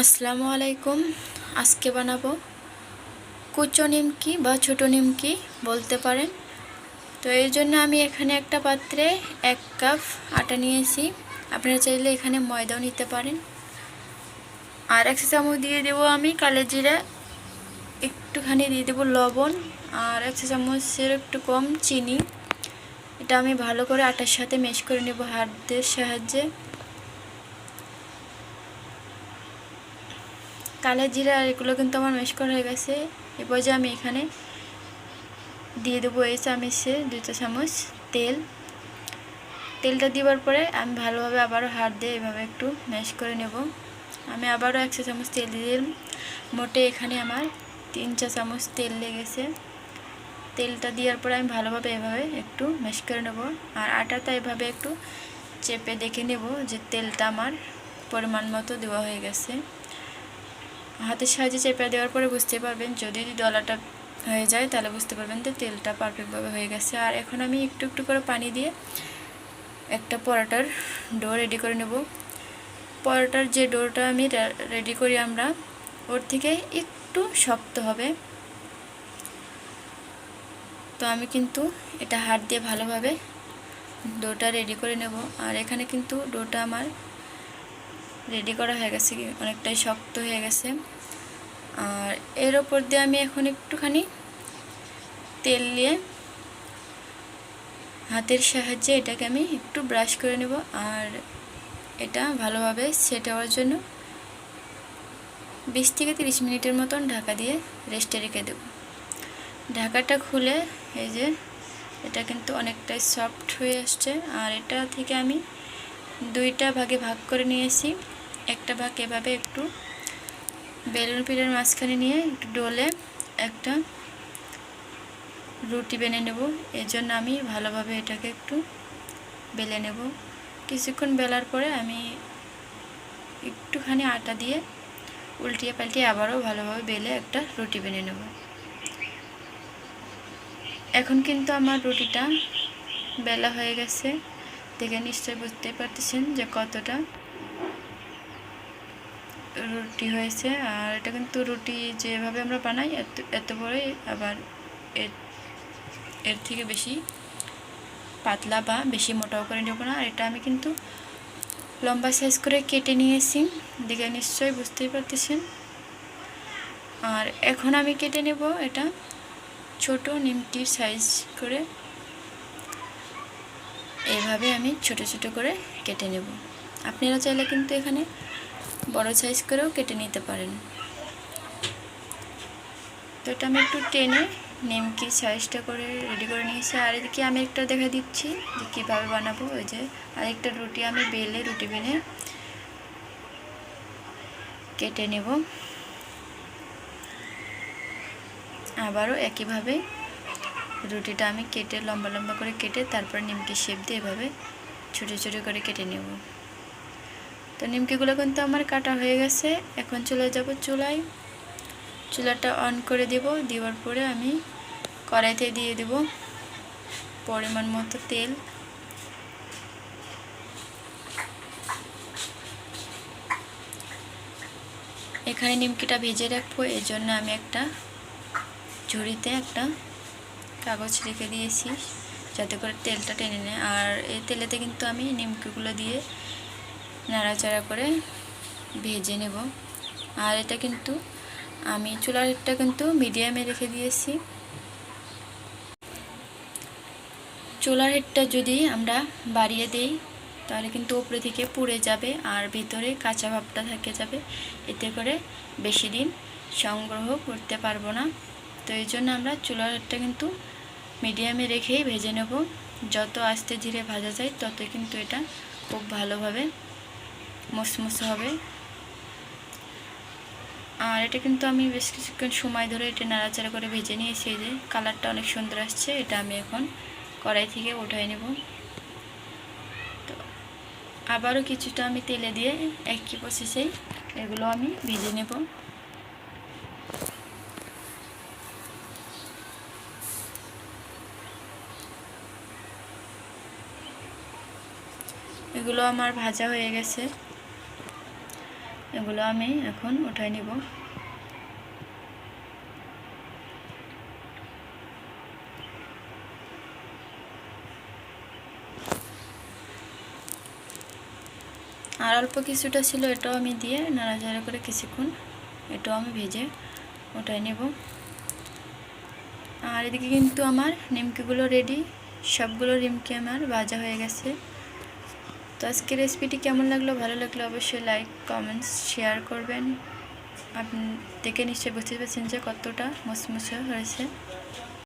আসসালামু আলাইকুম। আজকে বানাবো কুচো নিমকি বা ছোটো নিমকি বলতে পারেন। তো এর জন্য আমি এখানে একটা পাত্রে এক কাপ আটা নিয়েছি। আপনারা চাইলে এখানে ময়দাও নিতে পারেন। আর এক চামচ দিয়ে দেবো আমি কালো জিরা, একটুখানি দিয়ে দেবো লবণ, আর এক চামচের একটু কম চিনি। এটা আমি ভালো করে আটার সাথে মেশ করে নেব হাতের সাহায্যে। কালো জিরা এগুলো কিন্তু আমার মেশ করা হয়ে গেছে। এরপর যে আমি এখানে দিয়ে দেবো এই চামচে দুটো চামচ তেল। তেলটা দেওয়ার পরে আমি ভালোভাবে আবারও হাত দিয়ে এভাবে একটু ম্যাশ করে নেব। আমি আবারও একশো চামচ তেল দিয়ে দিলাম। মোটে এখানে আমার তিন চা চামচ তেল লেগেছে। তেলটা দেওয়ার পরে আমি ভালোভাবে এভাবে একটু ম্যাশ করে নেব। আর আটাটা এভাবে একটু চেপে দেখে নেব যে তেলটা আমার পরিমাণ মতো দেওয়া হয়ে গেছে। হাতের সাহায্যে চেপে দেওয়ার পরে বুঝতে পারবেন, যদি ডলাটা হয়ে যায় তাহলে বুঝতে পারবেন যে তেলটা পারফেক্টভাবে হয়ে গেছে। আর এখন আমি একটু একটু করে পানি দিয়ে একটা পরোটার ডো রেডি করে নেব। পরোটার যে ডোটা আমি রেডি করি আমরা, ওর থেকে একটু শক্ত হবে। তো আমি কিন্তু এটা হাত দিয়ে ভালোভাবে ডোটা রেডি করে নেব। আর এখানে কিন্তু ডোটা আমার রেডি করা হয়ে গেছে অনেকটাই শক্ত হয়ে গেছে। আর এর ওপর দিয়ে আমি এখন একটুখানি তেল নিয়ে হাতের সাহায্যে এটাকে আমি একটু ব্রাশ করে নেব আর এটা ভালোভাবে সেট হওয়ার জন্য বিশ থেকে তিরিশ মিনিটের মতন ঢাকা দিয়ে রেস্টে রেখে দেব। ঢাকাটা খুলে এই যে এটা কিন্তু অনেকটাই সফট হয়ে আসছে আর এটা থেকে আমি দুইটা ভাগে ভাগ করে নিয়েছি। একটা ভাগ এভাবে একটু বেলুন পিঠের মাঝখানে নিয়ে একটু ডোলে একটা রুটি বেনে নেব। এর জন্য আমি ভালোভাবে এটাকে একটু বেলে নেব। কিছুক্ষণ বেলার পরে আমি একটুখানি আটা দিয়ে উল্টিয়ে পাল্টিয়ে আবারও ভালোভাবে বেলে একটা রুটি বেনে নেব। এখন কিন্তু আমার রুটিটা বেলা হয়ে গেছে। দেখে নিশ্চয়ই বুঝতে পারতেছেন যে কতটা রুটি হয়েছে, আর এটা কিন্তু রুটি যেভাবে আমরা বানাই, এত এত বড়ই, আবার এর এর থেকে বেশি পাতলা বা বেশি মোটাও করে নেব না। আর এটা আমি কিন্তু লম্বা সাইজ করে কেটে নিয়েছি। দেখে নিশ্চয়ই বুঝতেই পারতেছেন। আর এখন আমি কেটে নেব এটা ছোট নিমটির সাইজ করে। এভাবে আমি ছোট ছোট করে কেটে নেব। আপনারা চাইলে কিন্তু এখানে বড় সাইজ করেও কেটে নিতে পারেন। তো এটা আমি একটু টেনে নিমকি সাইজটা করে রেডি করে নিয়েছি। আর এদিকে আমি একটা দেখা দিচ্ছি যে কীভাবে বানাবো। ওই যে আরেকটা রুটি আমি বেলে রুটি বেলে কেটে নেব। আবারও একইভাবে রুটিটা আমি কেটে লম্বা লম্বা করে কেটে তারপর নিমকি শেপ দিয়ে এভাবে ছোটো ছোটো করে কেটে নেব। তো নিমকিগুলো কিন্তু আমার কাটা হয়ে গেছে। এখন চলে যাব চুলায়। চুলাটা অন করে দেব। দেওয়ার পরে আমি কড়াইতে দিয়ে দেব পরিমাণ মতো তেল। এখানে নিমকিটা ভেজে রাখব। এর জন্য আমি একটা ঝুড়িতে একটা কাগজ রেখে দিয়েছি, যাতে করে তেলটা টেনে নেয়। আর এই তেলেতে কিন্তু আমি নিমকিগুলো দিয়ে নাড়াচাড়া করে ভেজে নেব। আর এটা কিন্তু আমি চুলার হিটটা কিন্তু মিডিয়ামে রেখে দিয়েছি। চুলার হিটটা যদি আমরা বাড়িয়ে দেই, তাহলে কিন্তু উপরে থেকে পুড়ে যাবে আর ভিতরে কাঁচা ভাবটা থেকে যাবে। এতে করে বেশি দিন সংগ্রহ করতে পারব না। তো এই জন্য আমরা চুলার হিটটা কিন্তু মিডিয়ামে রেখেই ভেজে নেব। যত আস্তে ধীরে ভাজা যায় তত কিন্তু এটা খুব ভালোভাবে মসমসে হবে। আর এটা কিন্তু আমি বেশ কিছুক্ষণ সময় ধরে এটা নাড়াচাড়া করে ভেজে নিয়েছি যে, কালারটা অনেক সুন্দর আসছে, এটা আমি এখন কড়াই থেকে উঠাই নেব। তো আবারও কিছুটা আমি তেলে দিয়ে একই প্রসেসেই এগুলো আমি ভেজে নেব। এগুলো আমার ভাজা হয়ে গেছে। এগুলো আমি এখন উঠাই নিব। আর অল্প কিছুটা ছিল এটাও আমি দিয়ে নাড়াচাড়া করে কিছুক্ষণ এটাও আমি ভেজে ওটাই নেব। আর এদিকে কিন্তু আমার নিমকিগুলো রেডি সবগুলো নিমকি আমার ভাজা হয়ে গেছে। তো আজকের রেসিপিটি কেমন লাগল? ভালো লাগল অবশ্যই লাইক কমেন্টস শেয়ার করবেন। আপনি দেখে নিশ্চয়ই বুঝতে পারছেন যে কতটা মসমসে হয়েছে।